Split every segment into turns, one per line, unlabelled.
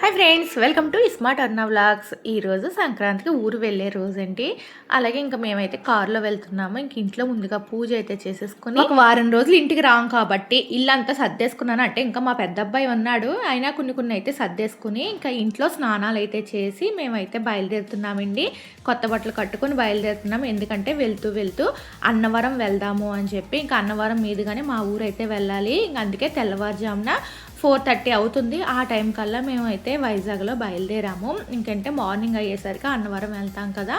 Hi friends welcome to smart Arna vlogs ఈరోజు సంక్రాంతికి ఊరు వెళ్ళే రోజు అండి అలాగే ఇంకా మేమైతే కారులో వెళ్తున్నాము. ఇంక ఇంట్లో ముందుగా పూజ అయితే చేసేసుకుని ఒక వారం రోజులు ఇంటికి రాం కాబట్టి ఇల్లంతా సర్దేసుకున్నాను. అంటే ఇంకా మా పెద్ద అబ్బాయి ఉన్నాడు. అయినా కొన్ని కొన్ని అయితే సర్దేసుకుని ఇంకా ఇంట్లో స్నానాలు అయితే చేసి మేమైతే బయలుదేరుతున్నామండి. కొత్త బట్టలు కట్టుకొని బయలుదేరుతున్నాం. ఎందుకంటే వెళ్తూ వెళ్తూ అన్నవరం వెళ్దాము అని చెప్పి ఇంకా అన్నవరం మీదుగానే మా ఊరు అయితే వెళ్ళాలి. ఇంక అందుకే తెల్లవారుజామున ఫోర్ థర్టీ అవుతుంది. ఆ టైం కల్లా మేమైతే వైజాగ్లో బయలుదేరాము. ఇంకంటే మార్నింగ్ అయ్యేసరికి అన్నవరం వెళ్తాం కదా.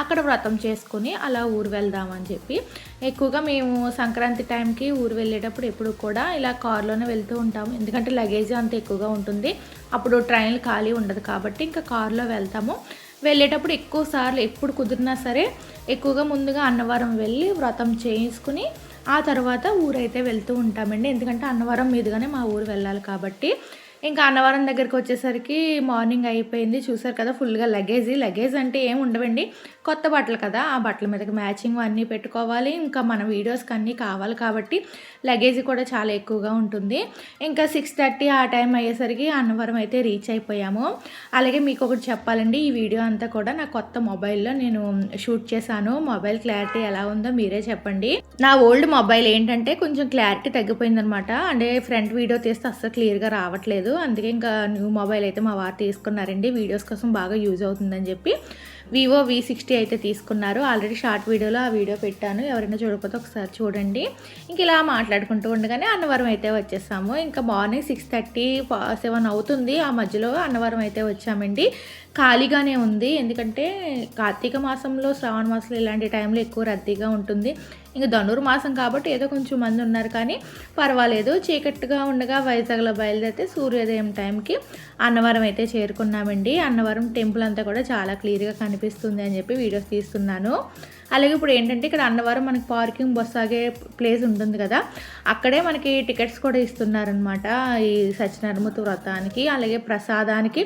అక్కడ వ్రతం చేసుకుని అలా ఊరు వెళ్దామని చెప్పి. ఎక్కువగా మేము సంక్రాంతి టైంకి ఊరు వెళ్ళేటప్పుడు ఎప్పుడు కూడా ఇలా కారులోనే వెళ్తూ ఉంటాము. ఎందుకంటే లగేజ్ అంత ఎక్కువగా ఉంటుంది. అప్పుడు ట్రైన్లు ఖాళీ ఉండదు కాబట్టి ఇంకా కారులో వెళ్తాము. వెళ్ళేటప్పుడు ఎక్కువ సార్లు ఎప్పుడు కుదిరినా సరే ఎక్కువగా ముందుగా అన్నవరం వెళ్ళి వ్రతం చేయించుకుని ఆ తర్వాత ఊరైతే వెళ్తూ ఉంటామండి. ఎందుకంటే అన్నవరం మీదుగానే మా ఊరు వెళ్ళాలి కాబట్టి ఇంకా అన్నవరం దగ్గరికి వచ్చేసరికి మార్నింగ్ అయిపోయింది. చూసారు కదా ఫుల్గా లగేజ్. లగేజ్ అంటే ఏం ఉండవండి. కొత్త బట్టలు కదా ఆ బట్టల మీదకి మ్యాచింగ్ అన్నీ పెట్టుకోవాలి. ఇంకా మన వీడియోస్కి అన్నీ కావాలి కాబట్టి లగేజ్ కూడా చాలా ఎక్కువగా ఉంటుంది. ఇంకా సిక్స్ థర్టీ ఆ టైం అయ్యేసరికి అన్నవరం అయితే రీచ్ అయిపోయాము. అలాగే మీకు ఒకటి చెప్పాలండి ఈ వీడియో అంతా కూడా నా కొత్త మొబైల్లో నేను షూట్ చేశాను. మొబైల్ క్లారిటీ ఎలా ఉందో మీరే చెప్పండి. నా ఓల్డ్ మొబైల్ ఏంటంటే కొంచెం క్లారిటీ తగ్గిపోయిందనమాట. అంటే ఫ్రంట్ వీడియో తీస్తే అస్సలు క్లియర్గా రావట్లేదు. అందుకే ఇంకా న్యూ మొబైల్ అయితే మా వారు తీసుకున్నారండి. వీడియోస్ కోసం బాగా యూజ్ అవుతుందని చెప్పి వివో వి సిక్స్టీ అయితే తీసుకున్నారు. ఆల్రెడీ షార్ట్ వీడియోలో ఆ వీడియో పెట్టాను. ఎవరైనా చూడకపోతే ఒకసారి చూడండి. ఇంక ఇలా మాట్లాడుకుంటూ ఉండగానే అన్నవరం అయితే వచ్చేసాము. ఇంకా మార్నింగ్ సిక్స్ థర్టీ సెవెన్ అవుతుంది. ఆ మధ్యలో అన్నవరం అయితే వచ్చామండి. ఖాళీగానే ఉంది. ఎందుకంటే కార్తీక మాసంలో శ్రావణ మాసంలో ఇలాంటి టైంలో ఎక్కువ రద్దీగా ఉంటుంది. ఇంకా ధనుర్మాసం కాబట్టి ఏదో కొంచెం మంది ఉన్నారు కానీ పర్వాలేదు. చీకట్టుగా ఉండగా వైజాగ్లో బయలుదేరితే సూర్యోదయం టైంకి అన్నవరం అయితే చేరుకున్నామండి. అన్నవరం టెంపుల్ అంతా కూడా చాలా క్లియర్గా కనిపిస్తుంది అని చెప్పి వీడియోస్ తీస్తున్నాను. అలాగే ఇప్పుడు ఏంటంటే ఇక్కడ అన్నవరం మనకి పార్కింగ్ బస్ ఆగే ప్లేస్ ఉంటుంది కదా అక్కడే మనకి టికెట్స్ కూడా ఇస్తున్నారనమాట ఈ సత్యనారాయణమూర్తి వ్రతానికి అలాగే ప్రసాదానికి.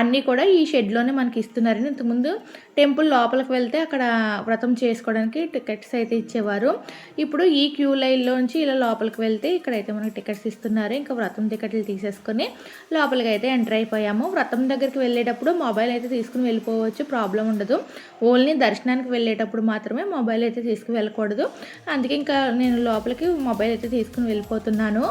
అన్నీ కూడా ఈ షెడ్లోనే మనకి ఇస్తున్నారని ఇంతకుముందు టెంపుల్ లోపలికి వెళ్తే అక్కడ వ్రతం చేసుకోవడానికి టికెట్స్ అయితే ఇచ్చేవారు. ఇప్పుడు ఈ క్యూ లైన్లోంచి ఇలా లోపలికి వెళ్తే ఇక్కడైతే మనకి టికెట్స్ ఇస్తున్నారు. ఇంకా వ్రతం టికెట్లు తీసేసుకొని లోపలికి అయితే ఎంటర్ అయిపోయాము. వ్రతం దగ్గరికి వెళ్ళేటప్పుడు మొబైల్ అయితే తీసుకుని వెళ్ళిపోవచ్చు ప్రాబ్లం ఉండదు. ఓన్లీ దర్శనానికి వెళ్ళేటప్పుడు మాత్రం మాత్రమే మొబైల్ అయితే తీసుకువెళ్ళకూడదు. అందుకే ఇంకా నేను లోపలికి మొబైల్ అయితే తీసుకుని వెళ్ళిపోతున్నాను.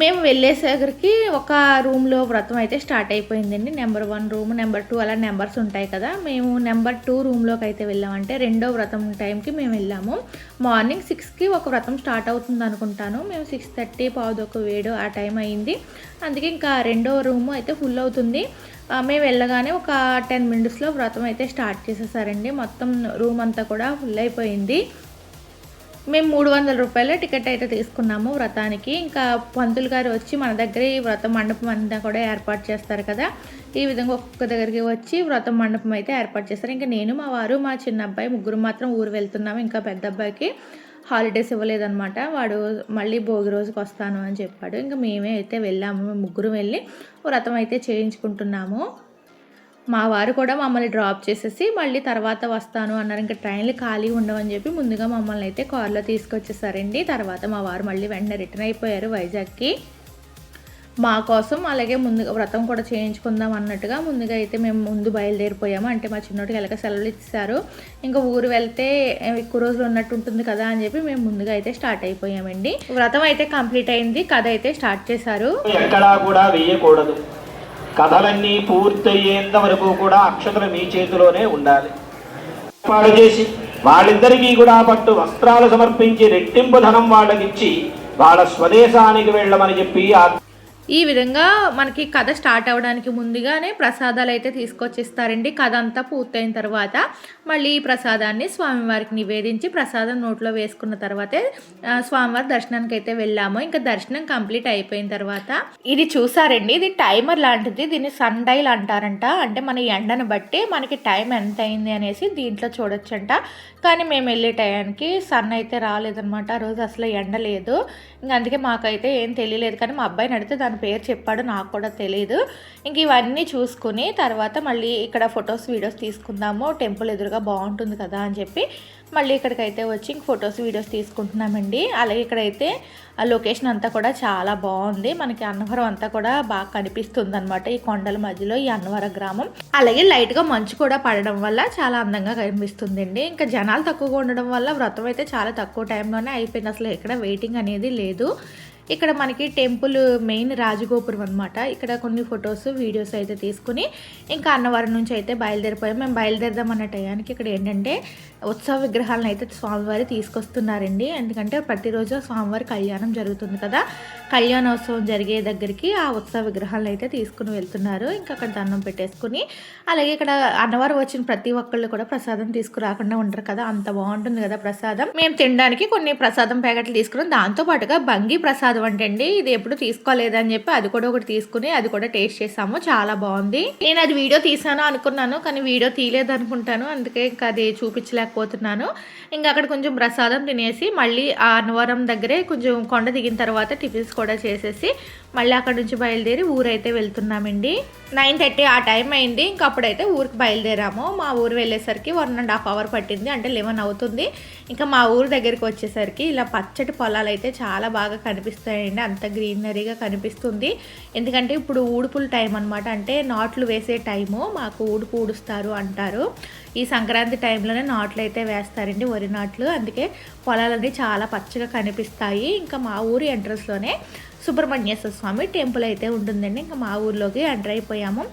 మేము వెళ్ళేసరికి ఒక రూమ్లో వ్రతం అయితే స్టార్ట్ అయిపోయిందండి. Number one room number two అలా నెంబర్స్ ఉంటాయి కదా. మేము నెంబర్ టూ రూమ్లోకి అయితే వెళ్ళామంటే రెండో వ్రతం టైంకి మేము వెళ్ళాము. మార్నింగ్ సిక్స్కి ఒక వ్రతం స్టార్ట్ అవుతుంది అనుకుంటాను. మేము సిక్స్ థర్టీ పావుదొక వేడు ఆ టైం అయింది. అందుకే ఇంకా రెండో రూమ్ అయితే ఫుల్ అవుతుంది. మేము వెళ్ళగానే ఒక టెన్ మినిట్స్లో వ్రతం అయితే స్టార్ట్ చేసేసారండి. మొత్తం రూమ్ అంతా కూడా ఫుల్ అయిపోయింది. మేము మూడు వందల రూపాయల టికెట్ అయితే తీసుకున్నాము వ్రతానికి. ఇంకా పంతులు గారు వచ్చి మన దగ్గర ఈ వ్రత మండపం అంతా కూడా ఏర్పాటు చేస్తారు కదా. ఈ విధంగా ఒక్కొక్క దగ్గరికి వచ్చి వ్రత మండపం అయితే ఏర్పాటు చేస్తారు. ఇంకా నేను మా వారు మా చిన్న అబ్బాయి ముగ్గురు మాత్రం ఊరు వెళ్తున్నాము. ఇంకా పెద్ద అబ్బాయికి హాలిడేస్ ఇవ్వలేదన్నమాట. వాడు మళ్ళీ భోగి రోజుకి వస్తాను అని చెప్పాడు. ఇంకా మేమే అయితే వెళ్ళాము. ముగ్గురు వెళ్ళి వ్రతం అయితే చేయించుకుంటున్నాము. మా వారు కూడా మమ్మల్ని డ్రాప్ చేసేసి మళ్ళీ తర్వాత వస్తాను అన్నారు. ఇంకా ట్రైన్లు ఖాళీ ఉండవని చెప్పి ముందుగా మమ్మల్ని అయితే కార్లో తీసుకొచ్చేసారండి. తర్వాత మా వారు మళ్ళీ వెంటనే రిటర్న్ అయిపోయారు వైజాగ్కి. మా కోసం అలాగే ముందుగా వ్రతం కూడా చేయించుకుందాం అన్నట్టుగా ముందుగా అయితే మేము ముందు బయలుదేరిపోయాము. అంటే మా చిన్నోటికి ఎలాగ సెలవులు ఇచ్చారు ఇంకా ఊరు వెళ్తే ఎక్కువ రోజులు ఉన్నట్టు ఉంటుంది కదా అని చెప్పి మేము ముందుగా అయితే స్టార్ట్ అయిపోయామండి. వ్రతం అయితే కంప్లీట్ అయింది. కథ అయితే స్టార్ట్ చేశారు.
ఎక్కడా కూడా వేయకూడదు. కథలన్నీ పూర్తయ్యేంత వరకు కూడా అక్షతలు మీ చేతిలోనే ఉండాలి. ఏర్పాటు చేసి వాళ్ళిద్దరికీ కూడా పట్టు వస్త్రాలు సమర్పించి రెట్టింపు ధనం వాళ్ళకిచ్చి వాళ్ళ స్వదేశానికి వెళ్ళమని చెప్పి ఆ
ఈ విధంగా మనకి కథ స్టార్ట్ అవ్వడానికి ముందుగానే ప్రసాదాలు అయితే తీసుకొచ్చిస్తారండి. కథ అంతా పూర్తయిన తర్వాత మళ్ళీ ఈ ప్రసాదాన్ని స్వామివారికి నివేదించి ప్రసాదం నోట్లో వేసుకున్న తర్వాతే స్వామివారి దర్శనానికి అయితే వెళ్ళాము. ఇంకా దర్శనం కంప్లీట్ అయిపోయిన తర్వాత ఇది చూసారండి. ఇది టైమర్ లాంటిది. దీన్ని సన్ డైల్ అంటారంట. అంటే మన ఎండను బట్టి మనకి టైం ఎంత అయింది అనేసి దీంట్లో చూడొచ్చంట. కానీ మేము వెళ్ళే టైంకి సన్ అయితే రాలేదనమాట ఆ రోజు అసలు ఎండ లేదు. ఇంకా అందుకే మాకైతే ఏం తెలియలేదు. కానీ మా అబ్బాయిని అడిగితే దాని తన పేరు చెప్పాడు నాకు కూడా తెలియదు ఇంక ఇవన్నీ చూసుకుని తర్వాత మళ్ళీ ఇక్కడ ఫొటోస్ వీడియోస్ తీసుకుందాము. టెంపుల్ ఎదురుగా బాగుంటుంది కదా అని చెప్పి మళ్ళీ ఇక్కడికైతే వచ్చి ఇంక ఫొటోస్ వీడియోస్ తీసుకుంటున్నామండి. అలాగే ఇక్కడైతే ఆ లొకేషన్ అంతా కూడా చాలా బాగుంది. మనకి అన్నవరం అంతా కూడా బాగా కనిపిస్తుంది అనమాట ఈ కొండల మధ్యలో ఈ అన్నవరం గ్రామం. అలాగే లైట్గా మంచు కూడా పడడం వల్ల చాలా అందంగా కనిపిస్తుందండి. ఇంకా జనాలు తక్కువగా ఉండడం వల్ల వ్రతం అయితే చాలా తక్కువ టైంలోనే అయిపోయింది. అసలు ఇక్కడ వెయిటింగ్ అనేది లేదు. ఇక్కడ మనకి టెంపుల్ మెయిన్ రాజగోపురం అనమాట ఇక్కడ కొన్ని ఫొటోస్ వీడియోస్ అయితే తీసుకుని ఇంకా అన్నవరం నుంచి అయితే బయలుదేరిపోయాం. మేము బయలుదేరదాం అన్న టయానికి ఇక్కడ ఏంటంటే ఉత్సవ విగ్రహాలను అయితే స్వామివారి తీసుకొస్తున్నారండి. ఎందుకంటే ప్రతిరోజు స్వామివారి కళ్యాణం జరుగుతుంది కదా. కళ్యాణోత్సవం జరిగే దగ్గరికి ఆ ఉత్సవ విగ్రహాలను అయితే తీసుకుని వెళ్తున్నారు. ఇంకా అక్కడ దండం పెట్టేసుకుని అలాగే ఇక్కడ అన్నవరం వచ్చిన ప్రతి ఒక్కళ్ళు కూడా ప్రసాదం తీసుకురాకుండా ఉంటారు కదా. అంత బాగుంటుంది కదా ప్రసాదం. మేము తినడానికి కొన్ని ప్రసాదం ప్యాకెట్లు తీసుకున్నాం. దాంతో పాటుగా బంగి ప్రసాదం అంటండి ఇది ఎప్పుడు తీసుకోలేదని చెప్పి అది కూడా ఒకటి తీసుకుని అది కూడా టేస్ట్ చేసాము. చాలా బాగుంది. నేను అది వీడియో తీసాను అనుకున్నాను కానీ వీడియో తీయలేదు అనుకుంటాను. అందుకే ఇంకా అది చూపించలేకపోతున్నాను. ఇంకా అక్కడ కొంచెం ప్రసాదం తినేసి మళ్ళీ ఆ అన్నవరం దగ్గరే కొంచెం కొండ దిగిన తర్వాత టిఫిన్స్ కూడా చేసేసి మళ్ళీ అక్కడ నుంచి బయలుదేరి ఊరైతే వెళ్తున్నామండి. నైన్ థర్టీ ఆ టైం అయింది. ఇంకా అప్పుడైతే ఊరికి బయలుదేరాము. మా ఊరు వెళ్ళేసరికి వన్ అండ్ హాఫ్ అవర్ పట్టింది. అంటే లెవెన్ అవుతుంది. ఇంకా మా ఊరు దగ్గరికి వచ్చేసరికి ఇలా పచ్చటి పొలాలు అయితే చాలా బాగా కనిపిస్తుంది వస్తాయండి. అంత గ్రీనరీగా కనిపిస్తుంది. ఎందుకంటే ఇప్పుడు ఊడుపుల టైం అనమాట అంటే నాట్లు వేసే టైము మాకు ఊడుపు ఊడుస్తారు అంటారు. ఈ సంక్రాంతి టైంలోనే నాట్లు అయితే వేస్తారండి వరి నాట్లు. అందుకే పొలాలన్నీ చాలా పచ్చగా కనిపిస్తాయి. ఇంకా మా ఊరి ఎంట్రన్స్లోనే సుబ్రహ్మణ్యేశ్వర స్వామి టెంపుల్ అయితే ఉంటుందండి. ఇంకా మా ఊర్లోకి ఎంటర్ అయిపోయాము.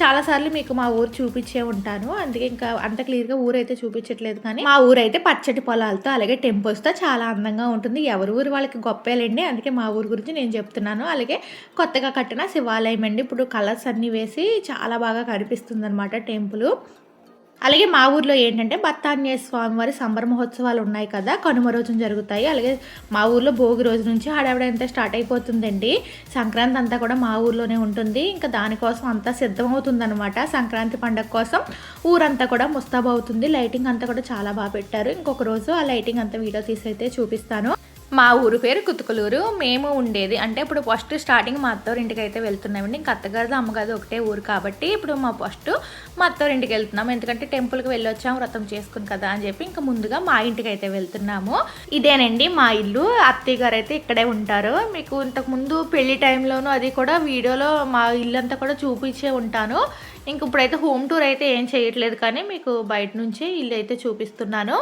చాలాసార్లు మీకు మా ఊరు చూపించే ఉంటాను. అందుకే ఇంకా అంత క్లియర్గా ఊరు అయితే చూపించట్లేదు కానీ మా ఊరు అయితే పచ్చటి పొలాలతో అలాగే టెంపుల్స్తో చాలా అందంగా ఉంటుంది. ఎవరి ఊరు వాళ్ళకి గొప్పలేండి. అందుకే మా ఊరు గురించి నేను చెప్తున్నాను. అలాగే కొత్తగా కట్టిన శివాలయం అండి. ఇప్పుడు కలర్స్ అన్నీ వేసి చాలా బాగా కనిపిస్తుంది అనమాట టెంపుల్. అలాగే మా ఊర్లో ఏంటంటే బత్తాన్య స్వామి వారి సంబర మహోత్సవాలు ఉన్నాయి కదా కనుమ రోజున జరుగుతాయి. అలాగే మా ఊర్లో భోగి రోజు నుంచి హడావిడ అంతా స్టార్ట్ అయిపోతుందండి. సంక్రాంతి అంతా కూడా మా ఊర్లోనే ఉంటుంది. ఇంకా దానికోసం అంతా సిద్ధమవుతుందనమాట సంక్రాంతి పండగ కోసం ఊరంతా కూడా ముస్తాబు అవుతుంది లైటింగ్ అంతా కూడా చాలా బాగా పెట్టారు. ఇంకొక రోజు ఆ లైటింగ్ అంతా వీడియో తీసి అయితే చూపిస్తాను. మా ఊరు పేరు కుతుకులూరు. మేము ఉండేది అంటే ఇప్పుడు ఫస్ట్ స్టార్టింగ్ మా అత్తవారింటికి అయితే వెళ్తున్నామండి. ఇంకా అత్తగారిది అమ్మగారిది ఒకటే ఊరు కాబట్టి ఇప్పుడు మా ఫస్ట్ మా అత్తవారింటికి వెళ్తున్నాం. ఎందుకంటే టెంపుల్కి వెళ్ళొచ్చాం వ్రతం చేసుకుని కదా అని చెప్పి ఇంకా ముందుగా మా ఇంటికి అయితే వెళ్తున్నాము. ఇదేనండి మా ఇల్లు. అత్తయ్య గారు అయితే ఇక్కడే ఉంటారు. మీకు ఇంతకుముందు పెళ్ళి టైంలోనూ అది కూడా వీడియోలో మా ఇల్లు అంతా కూడా చూపించే ఉంటాను. ఇంక ఇప్పుడైతే హోమ్ టూర్ అయితే ఏం చేయట్లేదు కానీ మీకు బయట నుంచి ఇల్లు అయితే చూపిస్తున్నాను.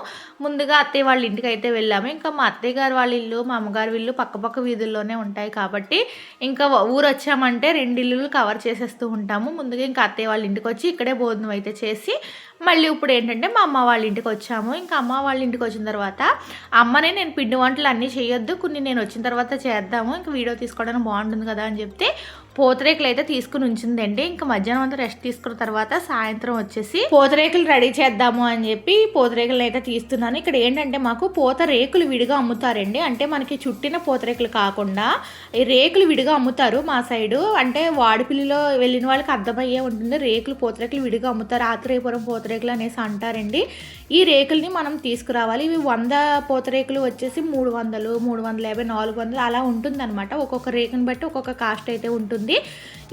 ముందుగా అత్తయ్య వాళ్ళ ఇంటికి అయితే వెళ్ళాము. ఇంకా మా అత్తయ్య గారు వాళ్ళ ఇల్లు మా అమ్మగారి ఇల్లు పక్కపక్క వీధుల్లోనే ఉంటాయి కాబట్టి ఇంకా ఊరు వచ్చామంటే రెండు ఇల్లులు కవర్ చేసేస్తూ ఉంటాము. ముందుగా ఇంకా అత్తయ్య వాళ్ళ ఇంటికి వచ్చి ఇక్కడే భోజనం అయితే చేసి మళ్ళీ ఇప్పుడు ఏంటంటే మా అమ్మ వాళ్ళ ఇంటికి వచ్చాము. ఇంకా అమ్మ వాళ్ళ ఇంటికి వచ్చిన తర్వాత అమ్మనే నేను పిండి వంటలు అన్నీ చేయొద్దు. కొన్ని నేను వచ్చిన తర్వాత చేద్దాము. ఇంకా వీడియో తీసుకోవడానికి బాగుంటుంది కదా అని చెప్తే పూతరేకులు అయితే తీసుకుని ఉంచిందండి. ఇంకా మధ్యాహ్నం అంతా రెస్ట్ తీసుకున్న తర్వాత సాయంత్రం వచ్చేసి పూతరేకులు రెడీ చేద్దాము అని చెప్పి పూతరేకులు అయితే తీస్తున్నాను. ఇక్కడ ఏంటంటే మాకు పూత రేకులు విడిగా అమ్ముతారండి. అంటే మనకి చుట్టిన పూతరేకులు కాకుండా ఈ రేకులు విడిగా అమ్ముతారు మా సైడు. అంటే వాడిపిల్లిలో వెళ్ళిన వాళ్ళకి అర్థమయ్యే ఉంటుంది. రేకులు పూతరేకులు విడిగా అమ్ముతారు. ఆత్రేయపురం పూతరేకులు అనేసి అంటారండి. ఈ రేకుల్ని మనం తీసుకురావాలి. ఇవి వంద పూతరేకులు వచ్చేసి మూడు వందలు మూడు వందల యాభై నాలుగు వందలు అలా ఉంటుంది అనమాట ఒక్కొక్క రేకుని బట్టి ఒక్కొక్క కాస్ట్ అయితే ఉంటుంది.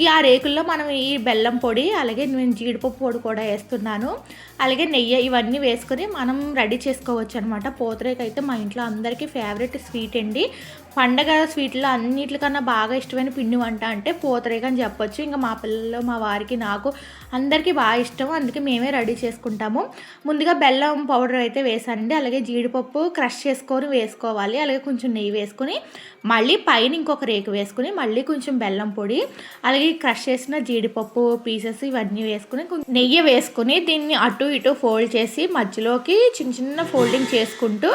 ఈ ఆ రేకుల్లో మనం ఈ బెల్లం పొడి అలాగే నేను జీడిపప్పు పొడి కూడా వేస్తున్నాను. అలాగే నెయ్యి ఇవన్నీ వేసుకొని మనం రెడీ చేసుకోవచ్చు అనమాట పూతరేకు అయితే మా ఇంట్లో అందరికీ ఫేవరెట్ స్వీట్ అండి. పండగ స్వీట్లో అన్నిటికన్నా బాగా ఇష్టమైన పిండి వంట అంటే పూతరేకు అని చెప్పొచ్చు. ఇంకా మా పిల్లలు మా వారికి నాకు అందరికీ బాగా ఇష్టం. అందుకే మేమే రెడీ చేసుకుంటాము. ముందుగా బెల్లం పౌడర్ అయితే వేసానండి అలాగే జీడిపప్పు క్రష్ చేసుకొని వేసుకోవాలి. అలాగే కొంచెం నెయ్యి వేసుకొని మళ్ళీ పైన ఇంకొక రేకు వేసుకుని మళ్ళీ కొంచెం బెల్లం పొడి అలాగే క్రష్ చేసిన జీడిపప్పు పీసెస్ ఇవన్నీ వేసుకుని నెయ్యి వేసుకుని దీన్ని అటు ఇటు ఫోల్డ్ చేసి మధ్యలోకి చిన్న చిన్న ఫోల్డింగ్ చేసుకుంటూ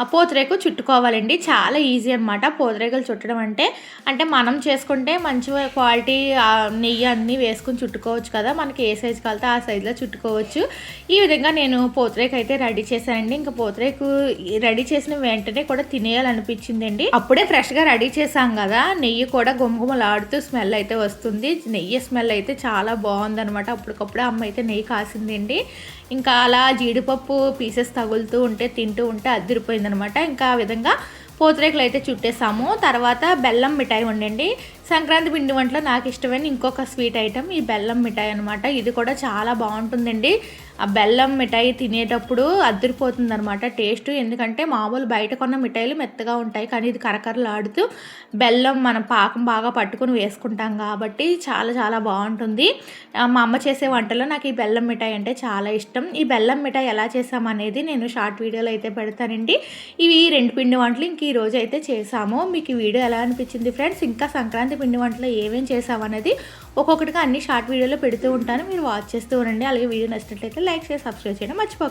ఆ పూతరేకు చుట్టుకోవాలండి. చాలా ఈజీ అనమాట పోతరేకులు చుట్టడం అంటే అంటే మనం చేసుకుంటే మంచి క్వాలిటీ నెయ్యి అన్నీ వేసుకుని చుట్టుకోవచ్చు కదా. మనకి ఏ సైజు కలితే ఆ సైజులో చుట్టుకోవచ్చు. ఈ విధంగా నేను పోతరేకు అయితే రెడీ చేశానండి. ఇంకా పోతరేకు రెడీ చేసిన వెంటనే కూడా తినేయాలనిపించిందండి. అప్పుడే ఫ్రెష్గా రెడీ చేశాం కదా. నెయ్యి కూడా గుమగుమలాడుతూ స్మెల్ అయితే వస్తుంది. నెయ్యి స్మెల్ అయితే చాలా బాగుందనమాట అప్పటికప్పుడే అమ్మ అయితే నెయ్యి కాసిందండి. ఇంకా అలా జీడిపప్పు పీసెస్ తగులుతూ ఉంటే తింటూ ఉంటే అదిరిపోయిందనమాట. ఇంకా ఆ విధంగా పూతరేకులు అయితే చుట్టేసాము. తర్వాత బెల్లం మిఠాయి ఉండండి సంక్రాంతి పిండి వంటలో నాకు ఇష్టమైన ఇంకొక స్వీట్ ఐటమ్ ఈ బెల్లం మిఠాయి అనమాట ఇది కూడా చాలా బాగుంటుందండి. ఆ బెల్లం మిఠాయి తినేటప్పుడు అద్దరిపోతుంది అనమాట టేస్ట్. ఎందుకంటే మామూలు బయట కొన్న మిఠాయిలు మెత్తగా ఉంటాయి కానీ ఇది కరకరలాడుతూ బెల్లం మనం పాకం బాగా పట్టుకొని వేసుకుంటాం కాబట్టి చాలా చాలా బాగుంటుంది. మా అమ్మ చేసే వంటలో నాకు ఈ బెల్లం మిఠాయి అంటే చాలా ఇష్టం. ఈ బెల్లం మిఠాయి ఎలా చేసామనేది నేను షార్ట్ వీడియోలో అయితే పెడతానండి. ఇవి ఈ రెండు పిండి వంటలు ఇంక ఈ రోజు అయితే చేసాము మీకు ఈ వీడియో ఎలా అనిపించింది ఫ్రెండ్స్? ఇంకా సంక్రాంతి పిండి వంటలు ఏమేమి చేసామనేది ఒక్కొక్కటిగా అన్ని షార్ట్ వీడియోలో పెడుతూ ఉంటాను. మీరు వాచ్ చేస్తూ ఉండండి. అలాగే వీడియో నచ్చినట్లయితే లైక్ చేసి సబ్స్క్రైబ్ చేయడం మర్చిపోకండి